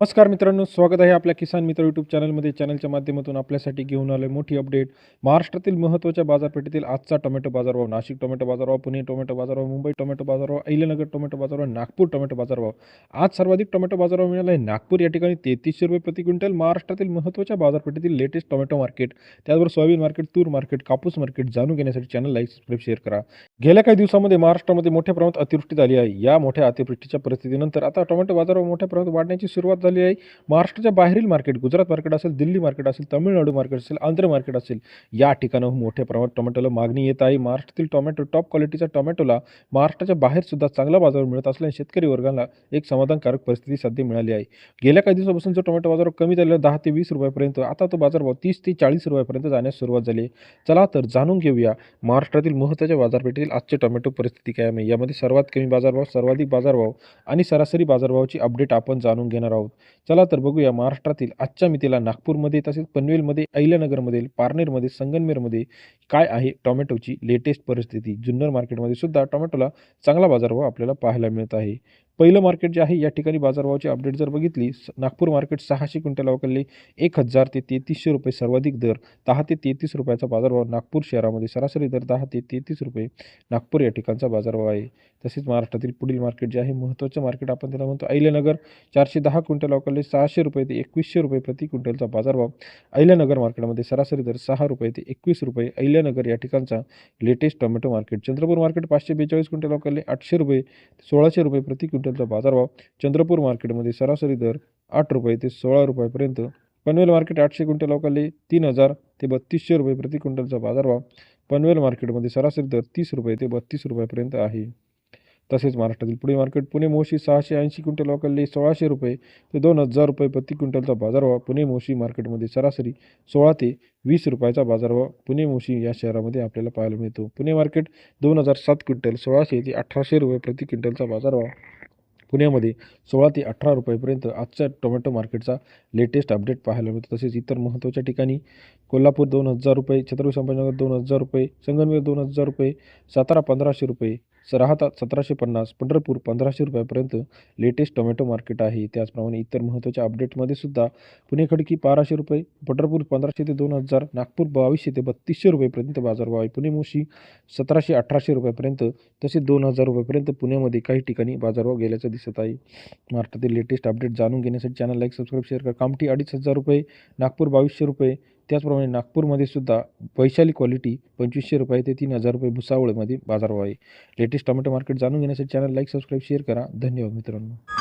नमस्कार मित्रांनो स्वागत आहे आपल्या किसान मित्र यूट्यूब चॅनलमध्ये. चॅनलच्या माध्यमातून आपल्यासाठी घेऊन आले मोठी अपडेट. महाराष्ट्रातील महत्त्वाच्या बाजारपेठेतील आजचा टोमॅटो बाजारभाव. नाशिक टोमॅटो बाजारभाव पुणे टोमॅटो बाजारभाव मुंबई टोमॅटो बाजारभाव अहिल्यानगर टोमॅटो बाजारभाव नागपूर टोमॅटो बाजारभाव. आज सर्वाधिक टोमॅटो बाजारभाव मिळाला आहे नागपूर. या ठिकाणी तेहतीसशे रुपये प्रति क्विंटल महाराष्ट्रातील महत्त्वाच्या बाजारपेठेतील लेटेस्ट टोमॅटो मार्केट त्याचबरोबर सोयाबीन मार्केट तूर मार्केट कापूस मार्केट जाणून घेण्यासाठी चॅनल लाईक सबस्क्राईब शेअर करा. गेल्या काही दिवसामध्ये महाराष्ट्रामध्ये मोठ्या प्रमाणात अतिवृष्टी झाली आहे. या मोठ्या अतिवृष्टीच्या परिस्थितीनंतर आता टोमॅटो बाजारभाव मोठ्या प्रमाणात वाढण्याची सुरुवात आली आहे. महाराष्ट्राच्या बाहेरील मार्केट गुजरात मार्केट असेल दिल्ली मार्केट असेल तामिळनाडू मार्केट असेल आंध्र मार्केट असेल या ठिकाणाहून मोठ्या प्रमाणात टोमॅटोला मागणी येत आहे. महाराष्ट्रातील टोमॅटो टॉप क्वालिटीच्या टोमॅटोला महाराष्ट्राच्या बाहेरसुद्धा चांगला बाजार मिळत असल्याने शेतकरी वर्गाला एक समाधानकारक परिस्थिती सध्या मिळाली आहे. गेल्या काही दिवसापासून जो टोमॅटो बाजार कमी झालेला दहा ते वीस रुपयापर्यंत आता तो बाजारभाव तीस ते चाळीस रुपयापर्यंत जाण्यास सुरुवात झाली आहे. चला तर जाणून घेऊया महाराष्ट्रातील महत्त्वाच्या बाजारपेठेतील आजचे टोमॅटो परिस्थिती काय आहे. यामध्ये सर्वात कमी बाजारभाव सर्वाधिक बाजारभाव आणि सरासरी बाजारभावाची अपडेट आपण जाणून घेणार आहोत. चला तर बघूया महाराष्ट्रातील आजच्या मितीला नागपूरमध्ये तसेच पनवेलमध्ये अहिल्यानगरमध्ये पारनेरमध्ये संगनमेरमध्ये काय आहे टोमॅटोची लेटेस्ट परिस्थिती? जुन्नर मार्केटमध्ये सुद्धा टोमॅटोला चांगला बाजारभाव आपल्याला पाहायला मिळत आहे. पहिलं मार्केट जे आहे या ठिकाणी बाजारभावाची अपडेट जर बघितली नागपूर मार्केट सहाशे क्विंटल अवकलले एक हजार ते तेहतीसशे रुपये सर्वाधिक दर दहा ते तेहतीस रुपयाचा बाजारभाव नागपूर शहरामध्ये सरासरी दर दहा ते तेहतीस रुपये नागपूर या ठिकाणचा बाजारभाव आहे. तसेच महाराष्ट्रातील पुढील मार्केट जे आहे महत्त्वाचं मार्केट आपण त्याला म्हणतो अहिल्यानगर. चारशे दहा क्विंटल अवकलले सहाशे रुपये ते एकवीसशे रुपये प्रति क्विंटलचा बाजारभाव. अहिल्यानगर मार्केटमध्ये सरासरी दर सहा रुपये ते एकवीस रुपये. अहिल्यानगर या ठिकाणचा latest tomato market. Chandrapur market पाचशे बेचाळीस क्विंटल अवकलले आठशे रुपये सोळाशे रुपये प्रति क्विंटल क्विंटलचा बाजारभाव चंद्रपूर मार्केटमध्ये सरासरी दर आठ रुपये ते सोळा रुपयापर्यंत. पनवेल मार्केट आठशे क्विंटल अवकाले तीन हजार ते बत्तीसशे रुपये प्रति क्विंटलचा बाजारभाव. पनवेल मार्केटमध्ये सरासरी दर तीस रुपये ते बत्तीस रुपयापर्यंत आहे. तसेच महाराष्ट्रातील पुणे मार्केट पुणे मोशी सहाशे ऐंशी क्विंटल अवकाले सोळाशे रुपये ते दोन हजार रुपये प्रति क्विंटलचा बाजारभाव. पुणे मोशी मार्केटमध्ये सरासरी सोळा ते वीस रुपयाचा बाजारभाव पुणे मोशी या शहरामध्ये आपल्याला पाहायला मिळतो. पुणे मार्केट दोन हजार सात क्विंटल सोळाशे ते अठराशे रुपये प्रति क्विंटलचा बाजारभाव. पुण्यामध्ये सोळा ते अठरा रुपयेपर्यंत आजच्या टोमॅटो मार्केटचा लेटेस्ट अपडेट पाहायला मिळतो. तसेच इतर महत्त्वाच्या ठिकाणी कोल्हापूर दोन हजार रुपये छत्रपती संभाजीनगर दोन हजार रुपये संगमनेर दोन हजार रुपये सातारा पंधराशे रुपये राहतात सतराशे पन्नास पंढरपूर पंधराशे रुपयापर्यंत लेटेस्ट टोमॅटो मार्केट आहे. त्याचप्रमाणे इतर महत्त्वाच्या अपडेटमध्ये सुद्धा पुणे खडकी बाराशे रुपये पंढरपूर पंधराशे ते दोन हजार नागपूर बावीसशे ते बत्तीसशे रुपयेपर्यंत बाजारभाव आहे पुणे मुशी सतराशे अठराशे रुपयापर्यंत तसेच दोन हजार रुपयापर्यंत पुण्यामध्ये काही ठिकाणी बाजारभाव गेल्याचं दिसत आहे. महाराष्ट्रातील लेटेस्ट अपडेट जाणून घेण्यासाठी चॅनल लाईक सबस्क्राईब शेअर करा. कामठी अडीच हजार रुपये नागपूर बावीसशे रुपये त्याचप्रमाणे नागपूरमध्ये सुद्धा वैशाली क्वालिटी पंचवीसशे रुपये ते तीन हजार रुपये भुसावळमध्ये बाजारभाव आहे. लेटेस्ट टोमॅटो मार्केट जाणून घेण्यासाठी चॅनल लाईक सबस्क्राईब शेअर करा. धन्यवाद मित्रांनो.